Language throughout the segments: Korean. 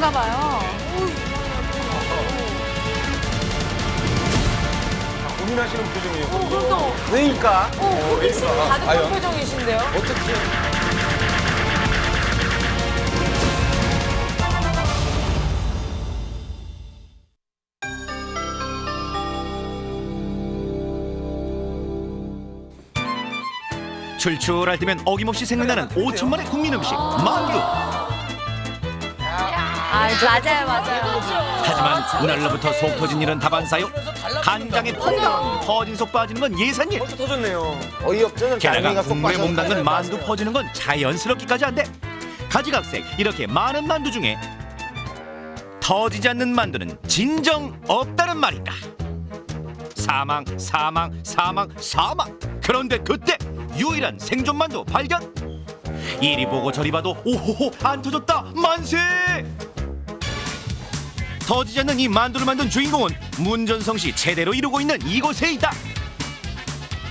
그런가 봐요. 고민하시는 표정이에요. 어, 그럼요. 왜일까? 어, 호기심 가득한 과연? 표정이신데요. 어떻게? 출출할 때면 어김없이 생각나는 5천만의 국민 음식 만두. 아, 맞아요, 맞아요. 하지만 그날로부터 속 터진 일은 다반사요. 간장에 퐁당 터진 속 빠지는 건 예산일. 벌써 터졌네요. 어이없죠? 게다가 국물에 몸담근 만두 퍼지는 건 자연스럽기까지 한데 가지각색 이렇게 많은 만두 중에 터지지 않는 만두는 진정 없다는 말인가 사망 사망 사망 사망 그런데 그때 유일한 생존 만두 발견 이리 보고 저리 봐도 오호호 안 터졌다 만세 터지지 않는 이 만두를 만든 주인공은 문전성시 제대로 이루고 있는 이곳에 있다.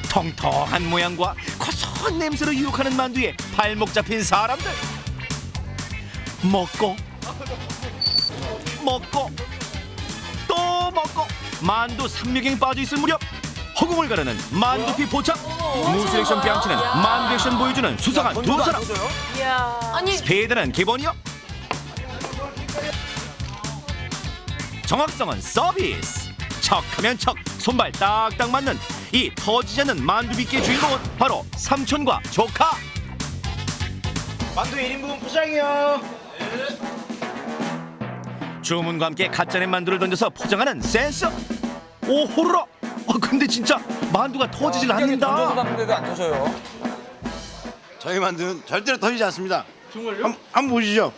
통통한 모양과 고소한 냄새로 유혹하는 만두에 발목 잡힌 사람들. 먹고 먹고 또 먹고. 만두 삼육행 빠져 있을 무렵 허공을 가르는 만두피 포착 무술 액션 뺨치는 만두 액션 보여주는 수상한 두 사람. 이야. 아니, 스피드는 기본이요 정확성은 서비스 척하면 척 손발 딱딱 맞는 이 터지지 않는 만두비끼의 주인공은 바로 삼촌과 조카 만두 1인분 포장이요. 주문과 함께 가짜낸 만두를 던져서 포장하는 센스 오호라 아 근데 진짜 만두가 터지질 던져서 않는다 놨는데도 안 터져요. 저희 만두는 절대로 터지지 않습니다. 정말요? 한, 한번 보시죠.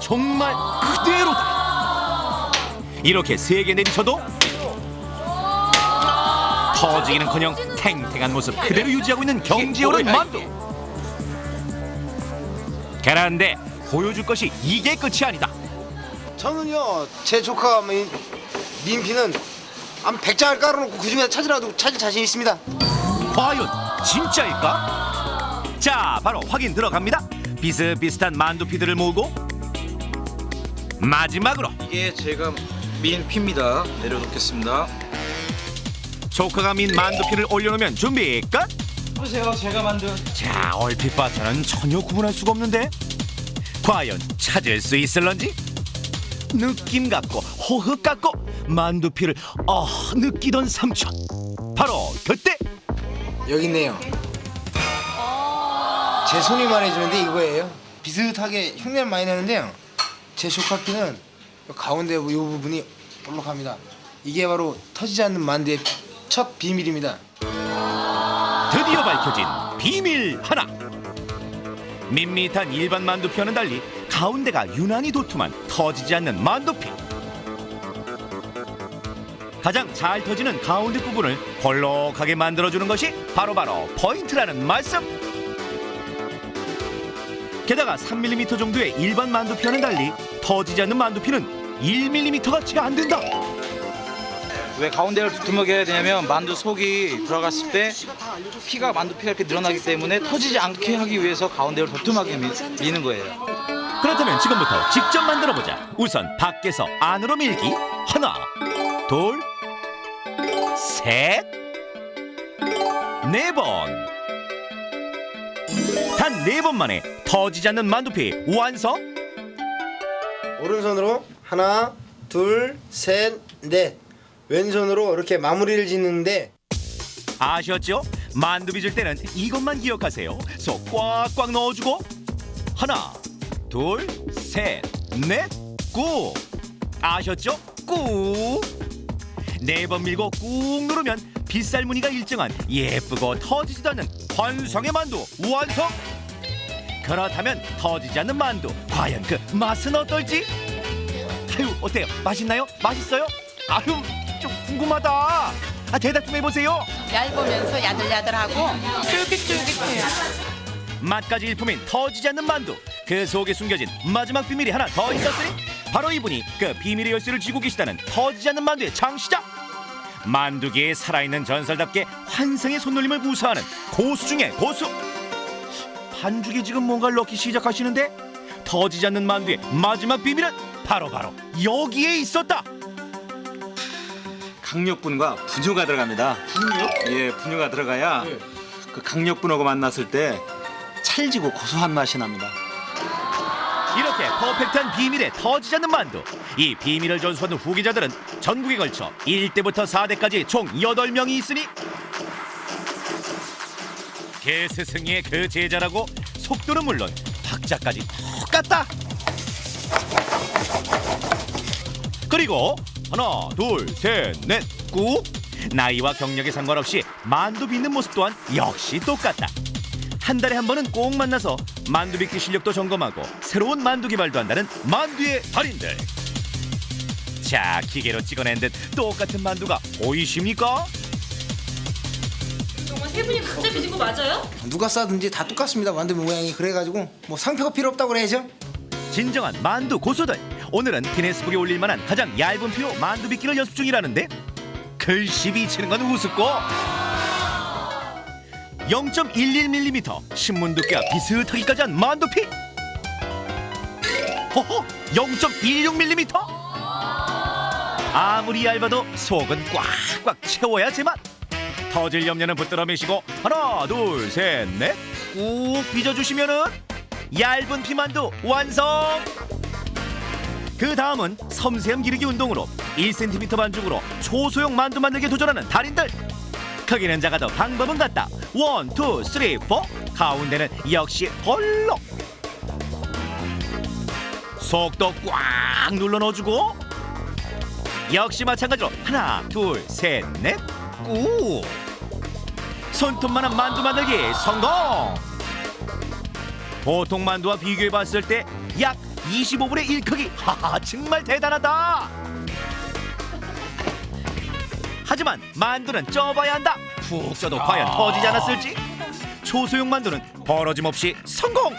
정말 그대로다 이렇게 세 개 내리쳐도 터지기는커녕 탱탱한 모습 그대로 유지하고 있는 경지오른 만두 그런데 보여줄 것이 이게 끝이 아니다 저는요, 제 조카가 민, 민피는 한 100장을 깔아놓고 그 중에 찾으라도 찾을 자신 있습니다. 과연 진짜일까? 자, 바로 확인 들어갑니다. 비슷비슷한 만두피들을 모으고 마지막으로 이게 제가 민 피입니다. 내려놓겠습니다. 조카가 민 만두피를 올려놓으면 준비 끝. 보세요, 제가 만든. 자, 얼핏 봐서는 전혀 구분할 수가 없는데 과연 찾을 수 있을런지? 느낌 같고 호흡 같고 만두피를 어 느끼던 삼촌 바로 그때 여기 있네요. 제 손이 말해주는데 이거예요. 비슷하게 흉내를 많이 내는데요. 제 조카 피는 요 가운데 이 부분이 볼록합니다. 이게 바로 터지지 않는 만두의 첫 비밀입니다. 드디어 밝혀진 비밀 하나. 밋밋한 일반 만두피와는 달리 가운데가 유난히 도톰한 터지지 않는 만두피. 가장 잘 터지는 가운데 부분을 볼록하게 만들어주는 것이 바로바로 포인트라는 말씀. 게다가 3mm 정도의 일반 만두피와는 달리 터지지 않는 만두피는 1mm가 채안 된다. 왜 가운데를 두툼하게 해야 되냐면 만두 속이 들어갔을 때 피가 만두 피가 이렇게 늘어나기 때문에 터지지 않게 하기 위해서 가운데를 도톰하게 미, 미는 거예요. 그렇다면 지금부터 직접 만들어 보자. 우선 밖에서 안으로 밀기. 하나, 둘, 셋, 네 번. 단 네 번 만에 터지지 않는 만두피 완성. 오른손으로 하나, 둘, 셋, 넷. 왼손으로 이렇게 마무리를 짓는데 아셨죠? 만두 빚을 때는 이것만 기억하세요. 속 꽉꽉 넣어주고 하나, 둘, 셋, 넷, 꾹. 아셨죠? 꾹. 네 번 밀고 꾹 누르면 빗살 무늬가 일정한 예쁘고 터지지도 않는 환상의 만두 완성. 그렇다면 터지지 않는 만두 과연 그 맛은 어떨지? 아유 어때요? 맛있나요? 맛있어요? 아유 좀 궁금하다. 아 대답 좀 해보세요. 얇으면서 야들야들하고 쫄깃쫄깃해요. 맛까지 일품인 터지지 않는 만두 그 속에 숨겨진 마지막 비밀이 하나 더 있었으니 바로 이분이 그 비밀의 열쇠를 쥐고 계시다는 터지지 않는 만두의 창시자 만두계에 살아있는 전설답게 환상의 손놀림을 구사하는 고수 중의 고수 반죽에 지금 뭔가를 넣기 시작하시는데 터지지 않는 만두의 마지막 비밀은 바로 바로 여기에 있었다. 강력분과 분유가 들어갑니다. 분유요? 예, 분유가 들어가야 그 강력분하고 만났을 때 찰지고 고소한 맛이 납니다. 이렇게 퍼펙트한 비밀에 터지지 않는 만두. 이 비밀을 전수하는 후기자들은 전국에 걸쳐 1대부터 4대까지 총 8명이 있으니 개스승의 그 제자라고 속도는 물론 박자까지 똑같다. 그리고 하나, 둘, 셋, 넷, 꾹 나이와 경력에 상관없이 만두 빚는 모습 또한 역시 똑같다. 한 달에 한 번은 꼭 만나서 만두 빚기 실력도 점검하고 새로운 만두 개발도 한다는 만두의 달인들. 자, 기계로 찍어낸 듯 똑같은 만두가 보이십니까? 정말 세 분이 각자 빚은 거 맞아요? 누가 싸든지 다 똑같습니다. 만두 모양이 그래가지고 뭐 상표가 필요 없다고 그래야죠. 진정한 만두 고수들. 오늘은 기네스북에 올릴 만한 가장 얇은 피로 만두 빚기를 연습 중이라는데 글씨비 치는 건 우습고. 0.11mm 신문 두께와 비슷하기까지 한 만두피. 허허 0.16mm 아무리 얇아도 속은 꽉꽉 채워야 제맛. 터질 염려는 붙들어 매시고 하나 둘 셋 넷 꾹 빚어주시면은 얇은 피만두 완성 그 다음은 섬세함 기르기 운동으로 1cm 반죽으로 초소형 만두 만들기 도전하는 달인들. 크기는 작아도 방법은 같다. 원, 투, 쓰리, 포. 가운데는 역시 홀로 속도 꽉 눌러 넣어주고. 역시 마찬가지로 하나, 둘, 셋, 넷, 꾹 손톱만한 만두 만들기 성공. 보통 만두와 비교해 봤을 때 약 25분의 1 크기. 하하 정말 대단하다. 하지만 만두는 쪄봐야 한다. 푹 쪄도 과연 터지지 않았을지. 초소형 만두는 벌어짐 없이 성공.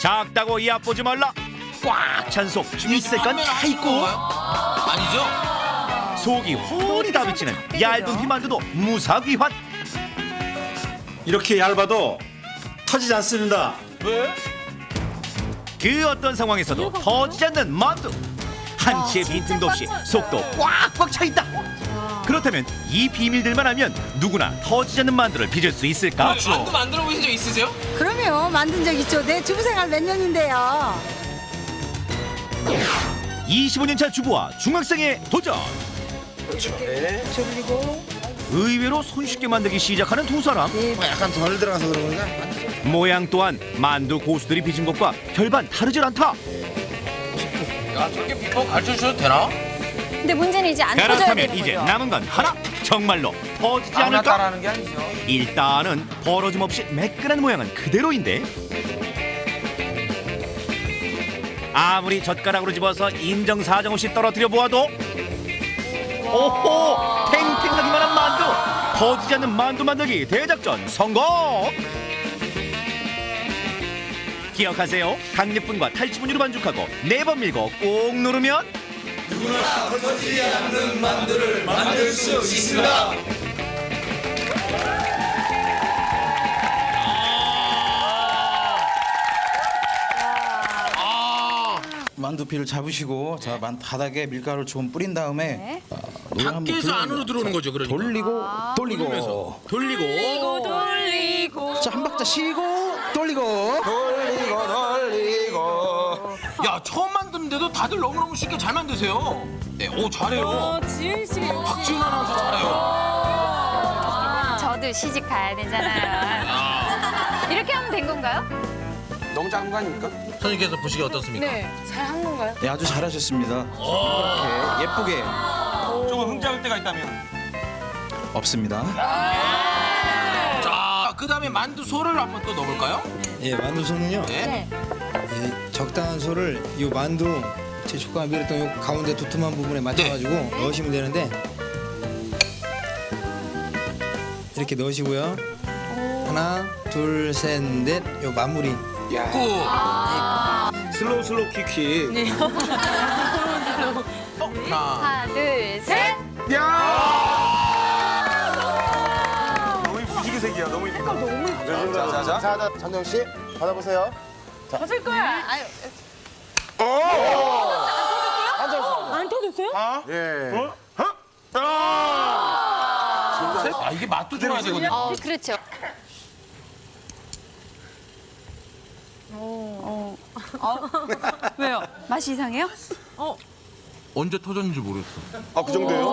작다고 얕보지 말라. 꽉 찬속 있을 건다 있고. 아니죠? 속이 홀이 다 비치는 얇은 피만두도 무사귀환. 이렇게 얇아도 터지지 않습니다. 왜? 그 어떤 상황에서도 터지지 않는 만두. 한치의 빈틈도 없이 속도 꽉꽉 차 있다. 그렇다면 이 비밀들만 하면 누구나 터지지 않는 만두를 빚을 수 있을까? 만두 만들어 보신 적 있으세요? 그럼요. 만든 적 있죠. 내 주부 생활 몇 년인데요. 25년차 주부와 중학생의 도전. 의외로 손쉽게 만들기 시작하는 두 사람. 뭐 약간 덜 들어가서 그런가? 모양 또한 만두 고수들이 빚은 것과 별반 다르질 않다 야 저렇게 비법 가르쳐 주셔도 되나? 근데 문제는 이제 안 터져야 그렇다면 되는 이제 거죠. 남은 건 하나 정말로 터지지 아무나 않을까? 따라하는 게 아니죠. 일단은 벌어짐 없이 매끈한 모양은 그대로인데 아무리 젓가락으로 집어서 인정사정 없이 떨어뜨려 보아도 오호 탱탱하기만 한 만두 터지지 않는 만두 만들기 대작전 성공 기억하세요? 강력분과 탈취분유로 반죽하고 네 번 밀고 꾹 누르면 만두피를 잡으시고 자 만- 바닥에 밀가루를 좀 뿌린 다음에 아, 노래 한번 밖에서 불러보세요. 안으로 들어오는 거죠, 그러니까. 돌리고 돌리고. 돌리면서 돌리고 돌리고. 자 한 박자 쉬고 돌리고. 돌리고. 야 처음 만드는데도 다들 너무 너무 쉽게 잘 만드세요. 네, 오 잘해요. 지은 씨 박지훈 아나운서 잘해요. 저도 시집 가야 되잖아요. 이렇게 하면 된 건가요? 너무 작은 거 아닙니까? 선생님께서 보시기 어떻습니까? 네. 잘한 건가요? 네, 아주 잘하셨습니다 이렇게 예쁘게 조금 흠잡을 때가 있다면. 없습니다 자, 그다음에 만두 소를 한번 또 넣어볼까요? 예, 만두소는요. 네. 예, 적당한 소를 이 만두 제 조카가 밀었던 요 가운데 두툼한 부분에 맞춰가지고 넣으시면 되는데 이렇게 넣으시고요. 하나, 둘, 셋, 넷. 요 마무리. 고. 슬로우 슬로우 퀴퀴. 하나. 하나, 둘, 셋. 너무 무지개색이야. 너무 이쁘다. 자자자. 자, 자, 장정 씨 받아보세요. 터질 거야. 아유, 안 터졌어요? 아 이게 맛도 좋아야 되거든요. 어, 그렇죠. 오. 어. 왜요? 맛이 이상해요? 언제 터졌는지 모르겠어. 아, 그 정도예요?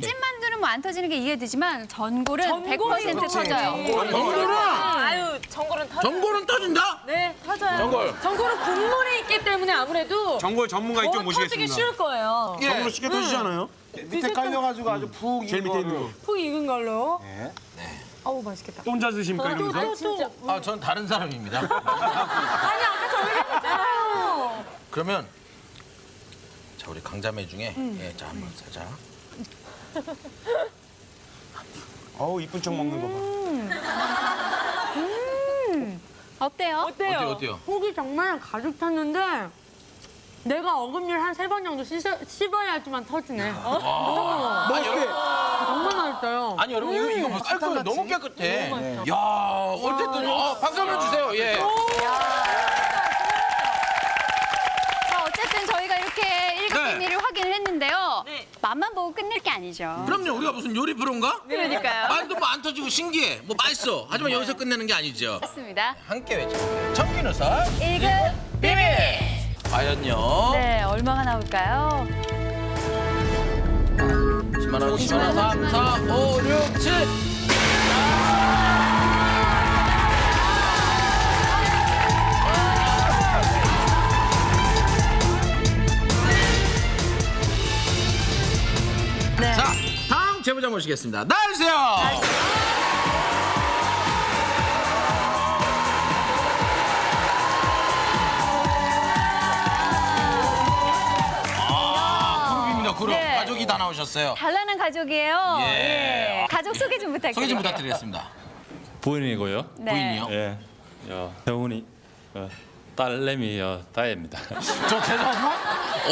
찐만두는 뭐 안 터지는 게 이해되지만 전골은 100% 터져요. 전골은 아유, 전골은 터. 전골은 터진다? 네, 터져요. 전골. 전골은 국물이 있기 때문에 아무래도 정골 전문가 이쪽 더 터지기 모시겠습니다. 쉬울 거예요. 예. 쉽게 터지지 않아요? 밑에 깔려가지고 아주 푹 제일 밑에 있는 거. 푹 익은 걸로. 네. 어우, 맛있겠다. 혼자 드십니까 이러면서? 진짜. 아, 전 다른 사람입니다. 아니, 아까 저희 했잖아요. 그러면 자 우리 강자매 중에 예, 자 한번 사자. 어우 이쁜 척 먹는 거 봐. 어때요? 어때요? 어때요, 어때요? 속이 정말 가득 찼는데 내가 어금니를 한 세 번 정도 씻어, 씹어 야지만 터지네. 어? 맛있게. 정말 맛있어요. 아니 여러분 이거 이거 뭐 깔끔해 너무 깨끗해. 야 어쨌든 어, 박수 한번 주세요. 예. 자, 어쨌든 저희가 이렇게 일곱 네. 비밀을 확인을 했는데요. 네. 맛만 보고 끝낼 게 아니죠. 그럼요 우리가 무슨 요리 프로인가? 그러니까요. 만두 뭐 안 터지고 신기해. 뭐 맛있어. 하지만 여기서 끝내는 게 아니죠. 맞습니다. 함께 외쳐볼게요. 청기누설 1급 비밀. 과연요. 네, 얼마가 나올까요? 10만 원, 20만 원, 3, 4, 5, 6, 7. 제보자 모시겠습니다. 나와주세요. 아, 그룹입니다, 그룹. 네. 가족이 다 나오셨어요. 단란한 가족이에요. 예. 예. 가족 소개 좀 부탁드립니다. 소개 좀 부탁드리겠습니다. 부인이고요. 네. 부인이요? 예, 여, 태훈이 어, 딸내미 여, 다혜입니다. 저 죄송하지만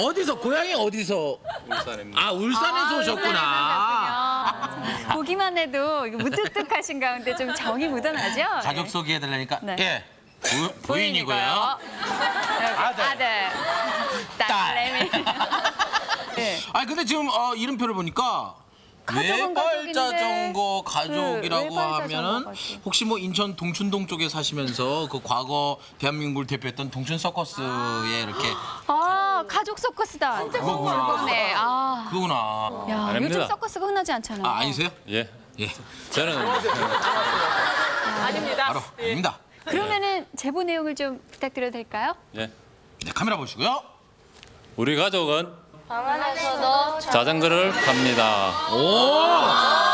어디서 고향이 어디서? 울산입니다. 아 울산에서 오셨구나. 아, 보기만 해도 이거 무뚝뚝하신 가운데 좀 정이 묻어나죠? 가족 소개해 달라니까 네. 예 부, 부인이고요. 아들. 아들. 딸내미. 네. 아니 근데 지금 어, 이름표를 보니까 가족은 외발 자전거 가족인데. 가족이라고 네, 외발 하면은 자전거 가족. 혹시 뭐 인천 동춘동 쪽에 사시면서 그 과거 대한민국을 대표했던 동춘 서커스에 이렇게 아, 가족 서커스다. 그거구나. 네. 아. 그거구나. 야, 아닙니다. 요즘 서커스가 흔하지 않잖아요. 아 아니세요? 예, 예 저는 아닙니다. 바로 아닙니다. 그러면은 제보 내용을 좀 부탁드려도 될까요? 예, 네 카메라 보시고요. 우리 가족은 자전거를 탑니다. 오